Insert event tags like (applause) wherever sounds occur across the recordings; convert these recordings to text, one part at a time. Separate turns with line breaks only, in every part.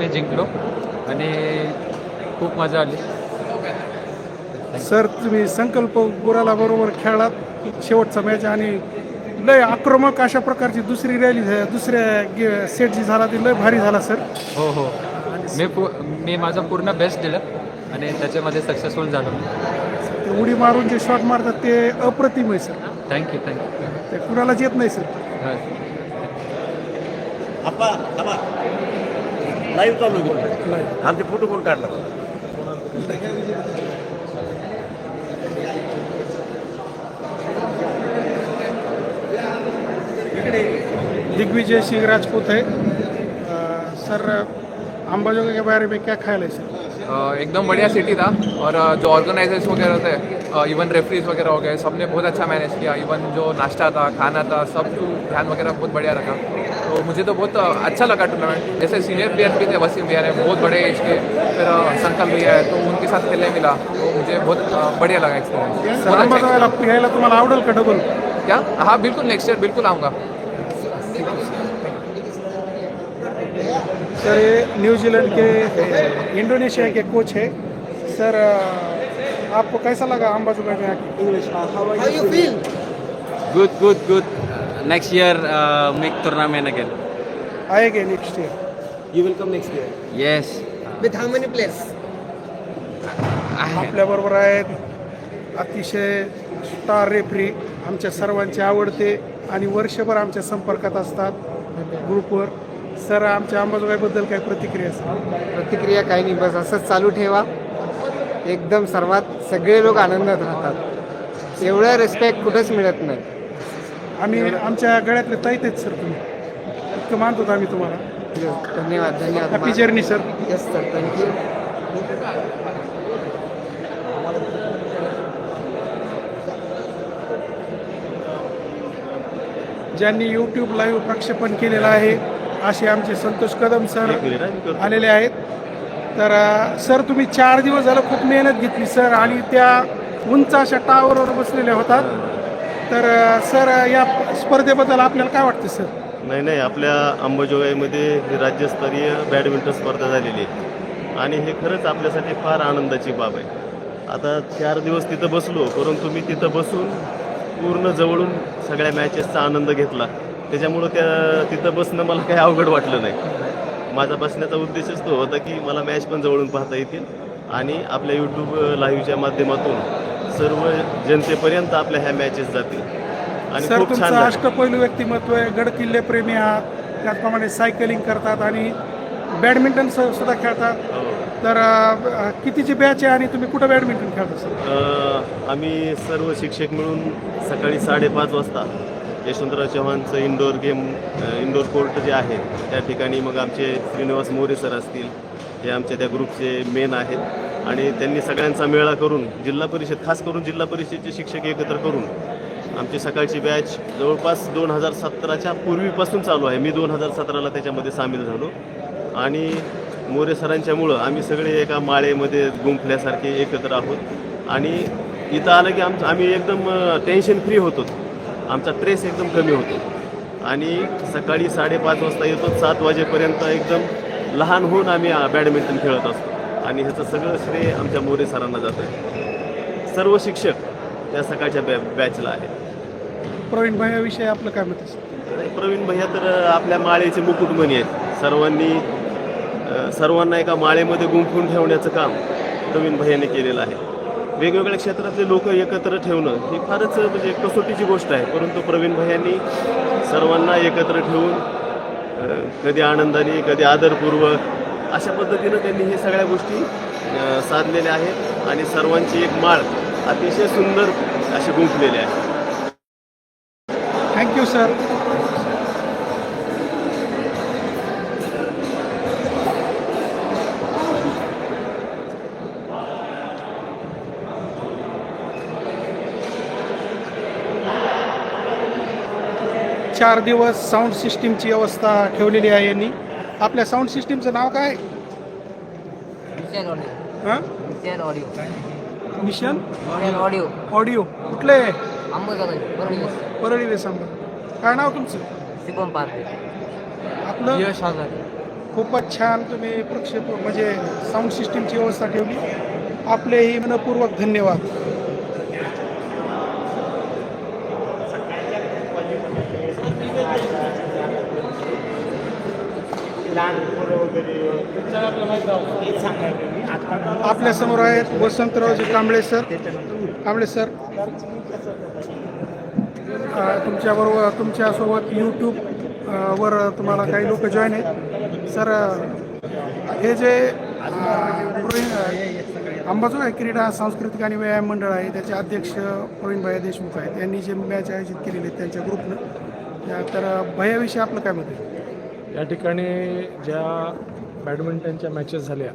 मी जिंकलो आणि खूप मजा आली.
सर तुम्ही संकल्प गुराला बरोबर खेळलात. शेवटचा मॅच आणि लय आक्रमक अशा प्रकारची दुसरी रॅली दुसऱ्या गे- सेट जी झाला ती लय भारी झाला सर.
हो हो. मी पू मी माझं पूर्ण बेस्ट दिलं आणि त्याच्यामध्ये सक्सेसफुल झालो.
ते उडी मारून जे शॉट मारतात ते अप्रतिम आहे सर.
थँक्यू थँक्यू
ते कुणालाच येत नाही सर.
आप्पा थांबा. लाईव्ह चालू आहे आमचे फ़ोटो कोण काढला
दिग्विजय सिंह राजपूत है। सर अंबाजोगाई के बारे में क्या ख्याल है सर?
एकदम बढ़िया सिटी था और जो ऑर्गेनाइजर्स वगैरह थे इवन रेफरीज वगैरह हो गए सबने बहुत अच्छा मैनेज किया. इवन जो नाश्ता था खाना था सब ध्यान वगैरह बहुत बढ़िया रखा. तो मुझे तो बहुत अच्छा लगा टूर्नामेंट जैसे सीनियर प्लेयर भी थे वसीम भैया ने बहुत बड़े एज के फिर अ, संकल्प भैया है तो उनके साथ खेलने मिला. तो मुझे बहुत बढ़िया लगा एक्सपीरियंस
सर अंबाजोगाईला तुम्हाला आवडेल का डबल
क्या? हाँ बिल्कुल नेक्स्ट ईयर बिल्कुल आऊँगा.
सर न्यूजीलैंड के इंडोनेशिया के कोच है. सर आपको कैसा लगा अंबाजोगाई में आके English
How you feel?
Good, good, good. Next year, uh, make tournament again.
आएगे next year
You will come next year.
Yes.
With how many players?
आपल्याबरोबर आहेत अतिशय स्टार रेफरी आमच्या सर्वांचे आवडते आणि वर्षभर आमच्या संपर्कात असतात ग्रुपवर सर आमच्या अंबाजोगाईबद्दल काय प्रतिक्रिया सर
प्रतिक्रिया काही नाही बस असंच चालू ठेवा एकदम सर्वात सगळे लोक आनंदात राहतात. एवढं रिस्पेक्ट कुठंच मिळत नाही.
आम्ही आमच्या गळ्यातले ताईत आहेत सर तुम्ही. इतकं मानतो आम्ही तुम्हाला.
धन्यवाद
हॅपी
धन्यवाद
journey sir
yes sir thank you
ज्यांनी यूट्यूब लाईव्ह प्रक्षेपण केलेलं आहे असे आमचे संतोष कदम सर आलेले आहेत. तर सर तुम्ही चार दिवस झालं खूप मेहनत घेतली सर आणि त्या उंच अशा टावरवर बसलेल्या होतात. तर सर या स्पर्धेबद्दल आपल्याला काय वाटतं सर?
नाही नाही आपल्या अंबाजोगाईमध्ये ही राज्यस्तरीय बॅडमिंटन स्पर्धा झालेली आहे. आणि हे खरंच आपल्यासाठी फार आनंदाची बाब आहे. आता चार दिवस तिथं बसलो परंतु मी तिथं बसून पूर्ण जवळून सगळ्या मॅचेसचा आनंद घेतला. त्याच्यामुळं त्या तिथं बसणं मला काही अवघड वाटलं नाही. माझा बसण्याचा उद्देशच तो होता की मला मॅच पण जवळून पाहता येतील आणि आपल्या यूट्यूब लाईव्हच्या माध्यमातून सर्व जनतेपर्यंत आपल्या ह्या मॅचेस जातील आणि
सर
खूप छान
तुमचं. अष्टपैलू व्यक्तिमत्व आहे गड किल्ले प्रेमी आहात त्याचप्रमाणे सायकलिंग करतात आणि बॅडमिंटन स- सुद्धा खेळतात
हो.
तर अ, कितीची बॅच आहे आणि तुम्ही कुठं बॅडमिंटन खेळता सर
अ, आम्ही सर्व शिक्षक मिळून सकाळी साडेपाच वाजता यशवंतराव चव्हाणचं इंडोर गेम इंडोर कोर्ट जे आहे त्या ठिकाणी मग आमचे श्रीनिवास मोरे सर असतील हे आमच्या त्या ग्रुपचे मेन आहेत. आणि त्यांनी सगळ्यांचा मेळा करून जिल्हा परिषद खास करून जिल्हा परिषदचे शिक्षक एकत्र करून आमची सकाळची बॅच जवळपास दोन हजार सतराच्या पूर्वीपासून चालू आहे. मी दोन हजार सतराला त्याच्यामध्ये सामील झालो. आणि मोरे सरांच्यामुळं आम्ही सगळे एका माळेमध्ये गुंफल्यासारखे एकत्र आहोत. आणि इथं आलं की आमचं आम्ही एकदम टेन्शन फ्री होतो. आमचा ट्रेस एकदम कमी होतो. आणि सकाळी साडेपाच वाजता येतो सात वाजेपर्यंत एकदम लहान होऊन आम्ही बॅडमिंटन खेळत असतो. आणि ह्याचं सगळं श्रेय आमच्या मोरे सरांना जातं सर्व शिक्षक त्या सकाळच्या बॅ बॅचला आहेत.
प्रवीण भाईयाविषयी आपलं काय मत आहे?
प्रवीण भैया तर आपल्या माळेचे मुकुटमणी आहेत. सर्वांनी सर्वांना एका माळेमध्ये गुंफून ठेवण्याचं काम प्रवीण भैयाने केलेलं आहे. वेगवेगळ्या क्षेत्रातले लोक एकत्र ठेवणं ही फारच म्हणजे कसोटीची गोष्ट आहे. परंतु प्रवीण भैयांनी सर्वांना एकत्र ठेवून कधी आनंदाने कधी आदरपूर्वक अशा पद्धतीनं त्यांनी हे सगळ्या गोष्टी साधलेल्या आहेत आणि सर्वांची एक माळ अतिशय सुंदर अशी गुंफलेली आहे.
थँक्यू सर चार दिवस साऊंड सिस्टीमची व्यवस्था ठेवलेली आहे यांनी. आपल्या साऊंड सिस्टीमचं नाव काय? हां?
ऑडिओ.
मिशन?
ऑडिओ.
ऑडिओ. कुठले? परळी सांगा काय नाव तुमचं? आपलं? खूपच छान तुम्ही प्रक्षेप म्हणजे साऊंड सिस्टीमची व्यवस्था ठेवली. आपलेही मनपूर्वक धन्यवाद. आपल्यासमोर आहेत वसंतरावजी कांबळे सर. कांबळे सर. तुमच्याबरोबर तुमच्यासोबत यूट्यूब वर तुम्हाला काही लोक जॉईन आहेत. सर हे जे अंबाजोगाई क्रीडा सांस्कृतिक आणि व्यायाम मंडळ आहे त्याचे अध्यक्ष प्रवीणभाई देशमुख आहेत. यांनी जे मॅच आयोजित केलेली आहे त्यांच्या ग्रुपनं तर भयाविषयी आपलं काय मत आहे?
या ठिकाणी ज्या बॅडमिंटनच्या मॅचेस झाल्या.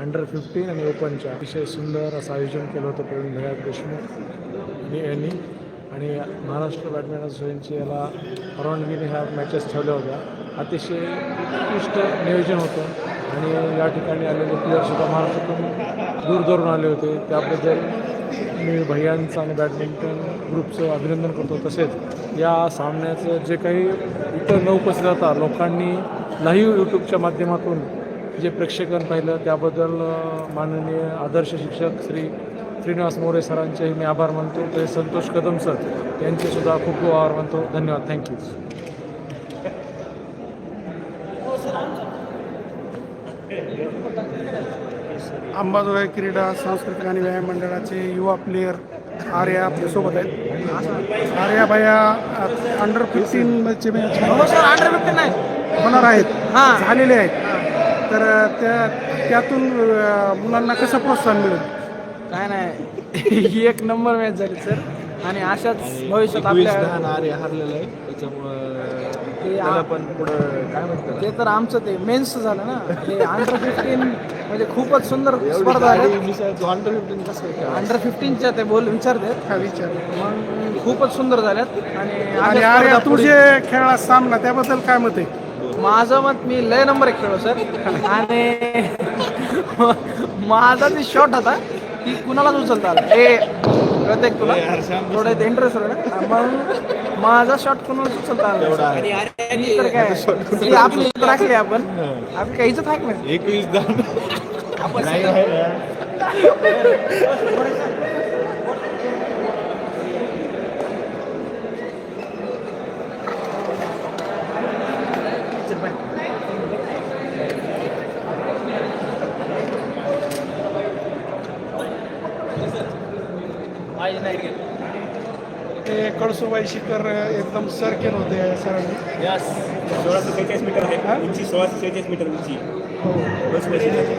अंडर फिफ्टीन आणि ओपनच्या अतिशय सुंदर असं आयोजन केलं होतं प्रवीण भैया देशमुख आणि यांनी. आणि महाराष्ट्र बॅडमिंटन असोसिएशनची याला परवानगीने ह्या मॅचेस ठेवल्या होत्या. अतिशय उत्कृष्ट नियोजन होतं. आणि या ठिकाणी आलेले प्लेअरसुद्धा महाराष्ट्रातून दूर दूरून आले होते. त्याबद्दल मी भैयांचं आणि बॅडमिंटन ग्रुपचं अभिनंदन करतो. तसेच या सामन्याचं जे काही इतर न उपस्थित लोकांनी लाईव्ह यूट्यूबच्या माध्यमातून जे प्रेक्षकांनी पाहिलं त्याबद्दल माननीय आदर्श शिक्षक श्री श्रीनिवास मोरे सरांचेही मी आभार मानतो. ते संतोष कदम सर यांचेसुद्धा खूप खूप आभार मानतो. धन्यवाद. थँक्यू
अंबाजोगाई क्रीडा सांस्कृतिक आणि व्यायाम मंडळाचे युवा प्लेयर आर्या आपल्यासोबत आहेत. आर्या भैया अंडर फिफ्टीन चे मॅच
अंडर फिफ्टीन नाही.
होणार आहेत.
हां.
झालेले आहेत. तर त्या त्यातून अ, मुलांना कसं प्रोत्साहन मिळेल?
काय नाही. ही (laughs) एक नंबर मॅच झाली सर आणि अशाच भविष्यात आपल्या
हारलेलं आहे. त्याच्यामुळं
ते आ-
पण पुढं काय म्हणतात
ते तर आमचं ते मेन्स झालं ना. ते अंडर फिफ्टीन म्हणजे खूपच सुंदर स्पर्धा झाल्या
अंडर फिफ्टीन कसं
अंडर फिफ्टीनच्या ते बोल विचारते
हा विचार
मग खूपच सुंदर झाल्यात. आणि
आणि
अशा
आर्या
स्पर्धा
तू
पुढे-
जे खेळला सामना त्याबद्दल काय मत आहे?
माझं मत मी लय नंबर एक खेळलो सर आणि (laughs) माझा जे शॉट होता ती कुणालाच उचलता आला ए कळतंय का तुला थोडं इंटरेस्ट होतं ना. मग माझा मी तर काय? ही आपली राखली आपण. आपली काही इज्जत हाक नाही.
एकवीस दहा (laughs)
ते शिखर एकदम सर केलं होते सरांनी.
यस. सोळाशे सेहेचाळीस मीटर आहे. उंची सोळाशे सेहेचाळीस मीटर उंची. बस मशीन आहे.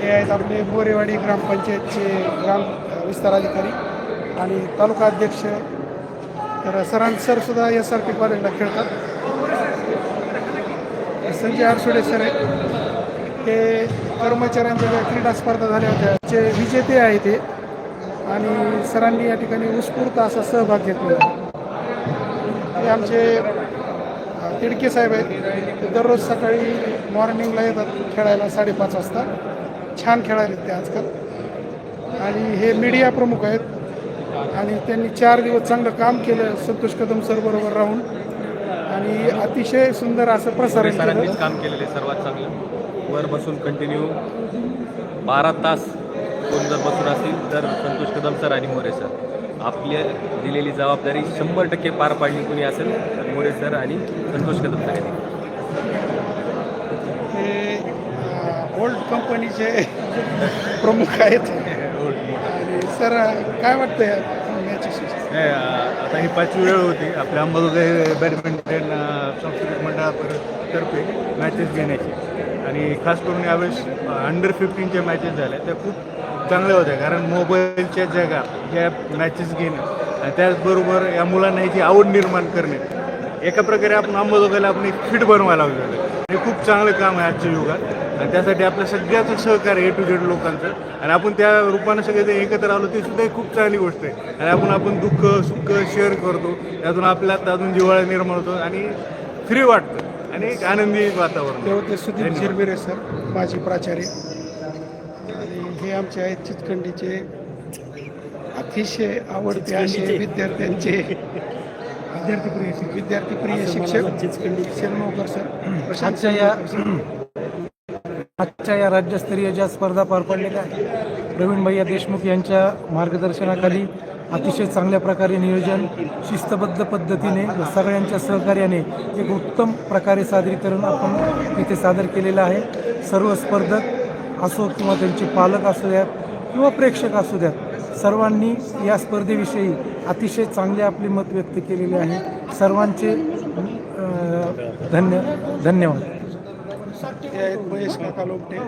हे आहेत आपले बोरेवाडी ग्रामपंचायतचे ग्राम विस्तार अधिकारी आणि तालुका अध्यक्ष. तर सरां सर सुद्धा एस आर पी कॉलेजला खेळतात. संजय आरसोडे सर आहेत. हे कर्मचाऱ्यांच्या ज्या क्रीडा स्पर्धा झाल्या होत्या ते विजेते आहे ते आणि सरांनी या ठिकाणी उत्स्फूर्त असा सहभाग घेतलेला आहे. हे आमचे तिडके साहेब आहेत. ते दररोज सकाळी मॉर्निंगला येतात खेळायला साडेपाच वाजता. छान खेळायला ते आजकाल. आणि हे मीडिया प्रमुख आहेत. आणि त्यांनी चार दिवस चांगलं काम केलं संतोष कदम सर बरोबर राहून. आणि अतिशय सुंदर असं प्रसारण
सरांनीच काम केलेलं आहे सर्वात चांगलं. वर बसून कंटिन्यू बारा तास कोण जर बसून असतील तर संतोष कदम सर आणि मोरे सर. आपल्या दिलेली जबाबदारी शंभर टक्के पार पाडली कोणी असेल तर मोरे सर आणि संतोष कदम सर यांनी.
हे ओल्ड कंपनीचे प्रमुख आहेत. सर काय वाटतं
आता ही पाचवी वेळ होती. आपल्या अंबाजोगाई बॅडमिंटन सांस्कृतिक मंडळातर्फे मॅचेस घेण्याची. आणि खास करून यावेळेस अंडर फिफ्टीनच्या मॅचेस झाल्या त्या खूप चांगल्या होत्या कारण मोबाईलच्या जगात या मॅचेस घेणं आणि त्याचबरोबर या मुलांना ह्याची आवड निर्माण करणे. एका प्रकारे आपण अंबाजोगाईला आपण एक फिट बनवायला आहे. हे खूप चांगलं काम आहे आजच्या युगात. आणि त्यासाठी आपल्या सगळ्याचं सहकार्य ए टू झेड लोकांचं. आणि आपण त्या रूपानं सगळे जे एकत्र आलो ते सुद्धा एक खूप चांगली गोष्ट आहे. आणि आपण आपण दुःख सुख शेअर करतो. त्यातून आपल्यात अजून जिव्हाळा निर्माण होतो आणि फ्री वाटतं. आणि एक आनंदी वातावरण.
ते सुदीप झिरबिरे सर माजी प्राचार्य. आमचे आहेत चितखंडीचे. अतिशय आवडते असे विद्यार्थ्यांचे. विद्यार्थी प्रिय विद्यार्थी प्रिय शिक्षक. शेरनोकर सर. प्रशांत
आजच्या या. आजच्या या राज्यस्तरीय ज्या स्पर्धा पार पडलेल्या आहेत प्रवीण भैया देशमुख यांच्या मार्गदर्शनाखाली अतिशय चांगल्या प्रकारे नियोजन शिस्तबद्ध पद्धतीने व सगळ्यांच्या सहकार्याने एक उत्तम प्रकारे सादरीकरण आपण इथे सादर केलेलं आहे. सर्व स्पर्धक असो किंवा त्यांचे पालक असू द्यात किंवा प्रेक्षक असू द्यात सर्वांनी या स्पर्धेविषयी अतिशय चांगले आपले मत व्यक्त केलेले आहे. सर्वांचे धन्य धन्यवाद.
आहेत महेश काका लोमटे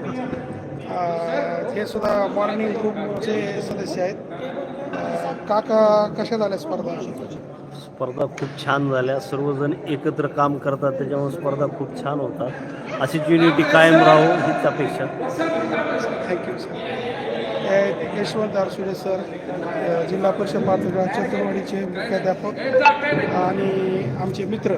हे सुद्धा मॉर्निंग ग्रुपचे सदस्य आहेत. काका कशा झाल्या स्पर्धा?
स्पर्धा खूप छान झाल्या. सर्वजण एकत्र काम करतात त्याच्यामुळे स्पर्धा खूप छान होतात. अशीच युनिटी कायम राहो हीच अपेक्षा
thank you sir Yashwant Arsude sir Zilla Parishad Pachora चतुर्वाडीचे मुख्याध्यापक आणि आमचे मित्र.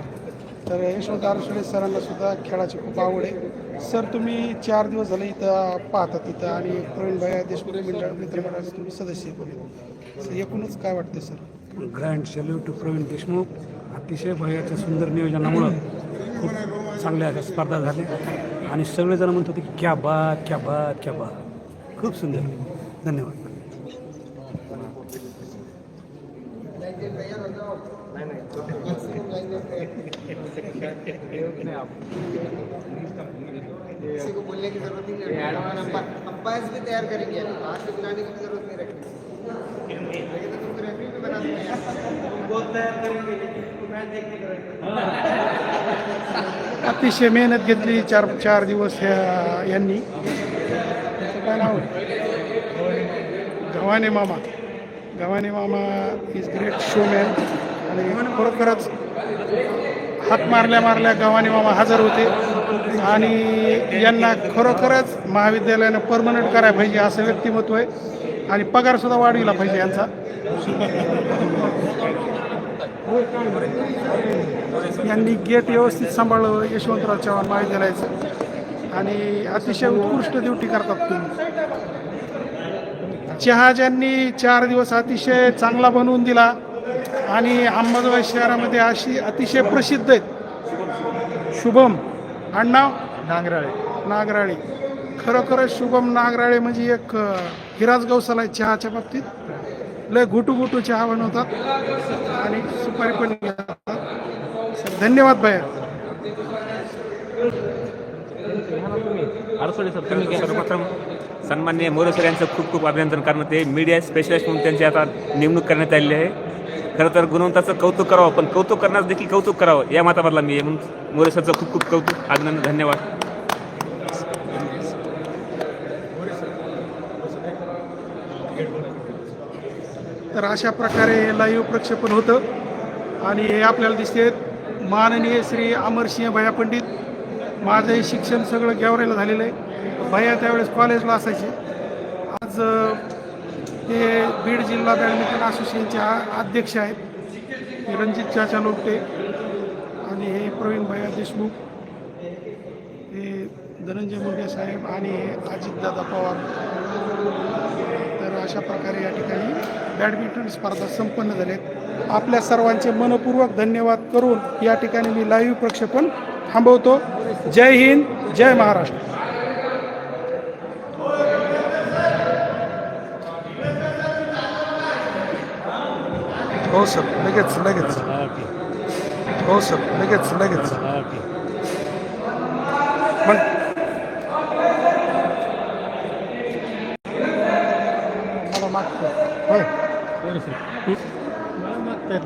तर यशवंत आरसुडे सरांना सुद्धा खेळाची खूप आवड आहे. सर तुम्ही चार दिवस झाले इथं पाहतात तिथं आणि प्रवीण भाई देशमुख मंडळ मित्रमंडळाचे तुम्ही सदस्य बोलले एकूणच काय वाटते sir?
Grand salute to Praveen Deshmukh. अतिशय भयाच्या सुंदर नियोजनामुळं खूप चांगल्या अशा स्पर्धा झाल्या. आणि सगळेजण म्हणत होते की क्या बात क्या बात क्या बात. खूप सुंदर. धन्यवाद
किसी को बोलने की जरूरत नहीं है अंपायर्स भी तैयार करेंगे बाहर से बुलाने की भी जरूरत नहीं रखेंगे ये तो तुमको रेफरी भी बना
अतिशय मेहनत घेतली चार चार दिवस ह्या यांनी. त्याचं काय नाव? आहे? गव्हाणे मामा. गव्हाणे मामा इज ग्रेट शोमॅन आणि खरोखरच हात मारल्या मारल्या गव्हाणे मामा हजर होते. आणि यांना खरोखरच महाविद्यालयानं परमनंट करायला पाहिजे असं व्यक्तिमत्व आहे. आणि पगारसुद्धा वाढविला पाहिजे यांचा. यांनी गेट व्यवस्थित सांभाळलं यशवंतराव चव्हाण महाविद्यालयाचं. आणि अतिशय उत्कृष्ट ड्युटी करतात तुम्ही. चहा ज्यांनी चार दिवस अतिशय चांगला बनवून दिला. आणि अहमदाबाद शहरामध्ये अशी अतिशय प्रसिद्ध आहेत. शुभम आडनाव
नांगराळे.
नागराळे. खरोखरच शुभम नागराळे म्हणजे एक हिराज गौसाला आहे चहाच्या बाबतीत. लय घुटू घुटू चहा बनवतात. आणि सुपारी पण घेतात धन्यवाद भाया.
आरसोडे सर तुम्ही सर्वप्रथम सन्मान्य मोरे सर यांचं खूप खूप अभिनंदन कारण ते मीडिया स्पेशलिस्ट म्हणून त्यांची आता नेमणूक करण्यात आलेली आहे. खरं तर गुणवंताचं कौतुक करावं पण कौतुक करण्यास देखील कौतुक करावं. या मताबदला मी म्हणून मोरे सरचं खूप खूप कौतुक अभिनंदन धन्यवाद.
तर अशा प्रकारे लाईव्ह प्रक्षेपण होतं. आणि हे आपल्याला दिसते माननीय श्री अमरसिंह भया पंडित. माझं हे शिक्षण सगळं गेवरायला झालेलं आहे. भया त्यावेळेस कॉलेजला असायचे. आज हे ते बीड जिल्हा बॅडमिंटन असोसिएशनचे अध्यक्ष आहेत. रणजित चाचा लोकटे आणि हे प्रवीण भैया देशमुख. हे धनंजय मुंडे साहेब आणि हे अजितदादा पवार. अशा प्रकारे या ठिकाणी बॅडमिंटन स्पर्धा संपन्न झाल्यात आपल्या सर्वांचे मनपूर्वक धन्यवाद करून या ठिकाणी मी लाईव्ह प्रक्षेपण थांबवतो. जय हिंद जय महाराष्ट्र. हो सर लगेच लगेच. हो सर लगेच लगेच पण मला मागतो होय
मला मागता येत